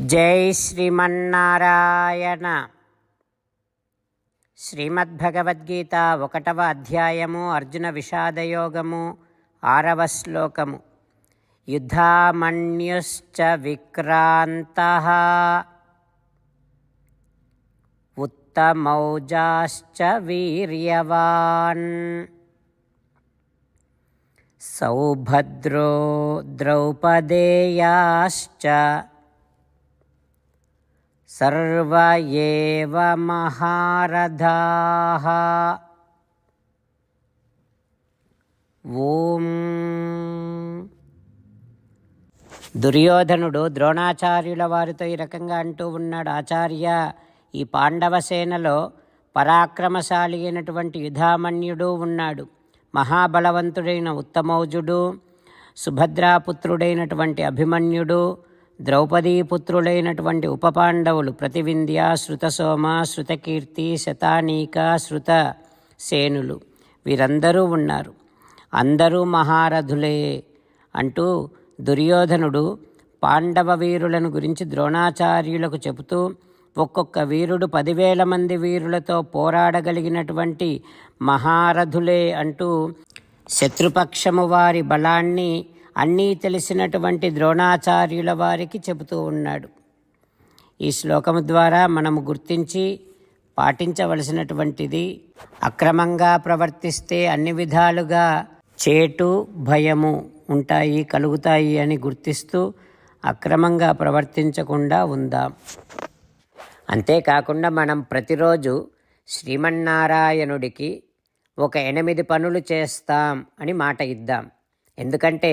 జై శ్రీమన్నారాయణ. శ్రీమద్భగవద్గీత ఒకటవ అధ్యాయము అర్జున విషాదయోగము ఆరవ శ్లోకము. యుధామణ్యుశ్చ విక్రాంత. ఉత్తమౌజాశ్చ వీర్యవాన్. సౌభద్రో ద్రౌపదేయాశ్చ సర్వ ఓం. దుర్యోధనుడు ద్రోణాచార్యుల వారితో ఈ రకంగా అంటూ ఉన్నాడు ఆచార్య ఈ పాండవ సేనలో పరాక్రమశాలి అయినటువంటి యుధామన్యుడు ఉన్నాడు. మహాబలవంతుడైన ఉత్తమౌజుడు సుభద్రాపుత్రుడైనటువంటి అభిమన్యుడు ద్రౌపదీపుత్రులైనటువంటి ఉపపాండవులు ప్రతివింధ్య శృతసోమ శృతకీర్తి శతానీక శృత సేనులు. వీరందరూ ఉన్నారు. అందరూ మహారథులే అంటూ దుర్యోధనుడు పాండవ వీరులను గురించి ద్రోణాచార్యులకు చెబుతూ ఒక్కొక్క వీరుడు పదివేల మంది వీరులతో పోరాడగలిగినటువంటి మహారథులే అంటూ శత్రుపక్షము వారి బలాన్ని అన్నీ తెలిసినటువంటి ద్రోణాచార్యుల వారికి చెబుతూ ఉన్నాడు. ఈ శ్లోకము ద్వారా మనము గుర్తించి పాటించవలసినటువంటిది అక్రమంగా ప్రవర్తిస్తే అన్ని విధాలుగా చేటు భయము ఉంటాయి కలుగుతాయి అని గుర్తిస్తూ అక్రమంగా ప్రవర్తించకుండా ఉందాం. అంతేకాకుండా మనం ప్రతిరోజు శ్రీమన్నారాయణుడికి ఒక ఎనిమిది పనులు చేస్తాం అని మాట ఇద్దాం. ఎందుకంటే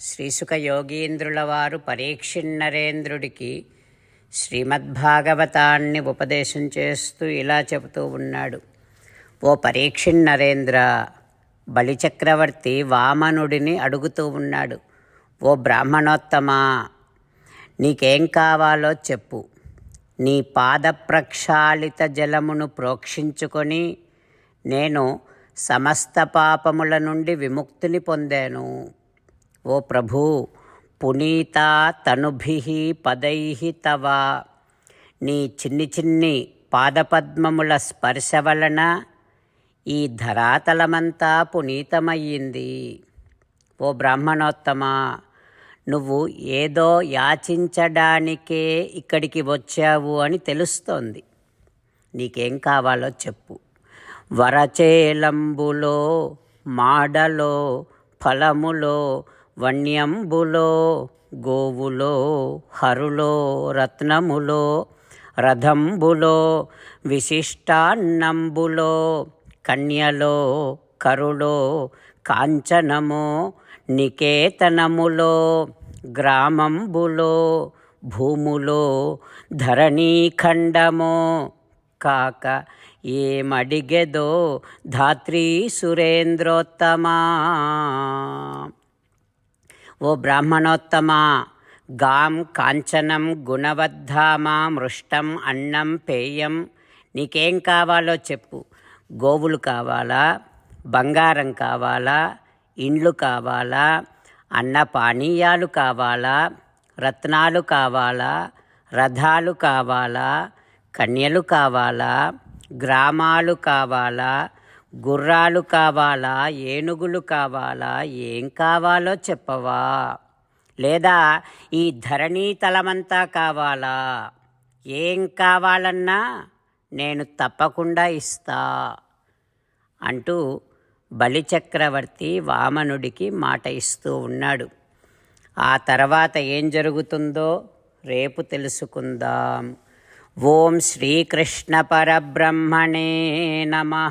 శ్రీసుక యోగీంద్రుల వారు పరీక్షిన్నరేంద్రుడికి శ్రీమద్భాగవతాన్ని ఉపదేశం చేస్తూ ఇలా చెబుతూ ఉన్నాడు. ఓ పరీక్షిన్నరేంద్ర బలిచక్రవర్తి వామనుడిని అడుగుతూ ఉన్నాడు. ఓ బ్రాహ్మణోత్తమా నీకేం కావాలో చెప్పు. నీ పాద ప్రక్షాళిత జలమును ప్రోక్షించుకొని నేను సమస్త పాపముల నుండి విముక్తిని పొందాను. ఓ ప్రభు పునీత తనుభి పదై తవ. నీ చిన్ని చిన్ని పాదపద్మముల స్పర్శ వలన ఈ ధరాతలమంతా పునీతమయ్యింది. ఓ బ్రాహ్మణోత్తమా నువ్వు ఏదో యాచించడానికే ఇక్కడికి వచ్చావు అని తెలుస్తోంది. నీకేం కావాలో చెప్పు. వరచేలంబులో మాడలో ఫలములో వణ్యంబులో గోవులో హరులో రత్నములో రథంబులో విశిష్టాన్నంబులో కన్యలో కరులో కాంచనము నికేతనములో గ్రామంబులో భూములో ధరణీఖండము. కాక ఏమడిగెదో ధాత్రీ సురేంద్రోత్తమా. ఓ బ్రాహ్మణోత్తమా గాం కాంచనం గుణవద్ధామా మృష్టం అన్నం పేయం. నీకేం కావాలో చెప్పు. గోవులు కావాలా? బంగారం కావాలా? ఇండ్లు కావాలా? అన్న పానీయాలు కావాలా? రత్నాలు కావాలా? రథాలు కావాలా? కన్యలు కావాలా? గ్రామాలు కావాలా? గుర్రాలు కావాలా? ఏనుగులు కావాలా? ఏం కావాలో చెప్పవా? లేదా ఈ ధరణీ తలమంతా కావాలా? ఏం కావాలన్నా నేను తప్పకుండా ఇస్తా అంటూ బలిచక్రవర్తి వామనుడికి మాట ఇస్తూ ఉన్నాడు. ఆ తర్వాత ఏం జరుగుతుందో రేపు తెలుసుకుందాం. ఓం శ్రీకృష్ణ పరబ్రహ్మణే నమ.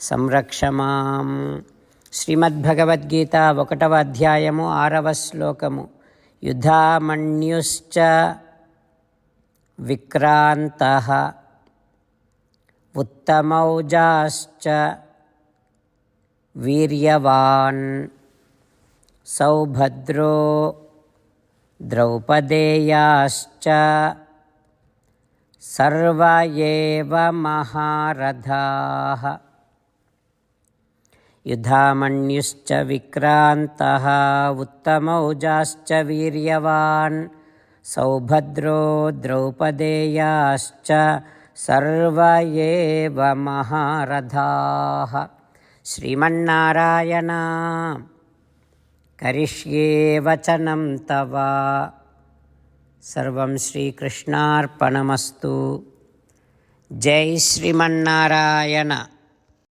సంరక్ష మాం. శ్రీమద్భగవద్గీత ఒకటవ అధ్యాయము ఆరవ శ్లోకము. యుధామణ్యుశ్చ విక్రాంత. ఉత్తమౌజాశ్చ వీర్యవాన్. సౌభద్రో ద్రౌపదేయాశ్చ. సర్వ మహారథా. युधामन्युश्च विक्रान्तः, उत्तमौजाश्च वीर्यवान्, सौभद्रो द्रौपदेयाश्च सर्व एव महारथाः। श्रीमन्नारायण, करिष्ये वचनं तव। सर्वं श्रीकृष्णार्पणमस्तु। जय श्रीमन्नारायण।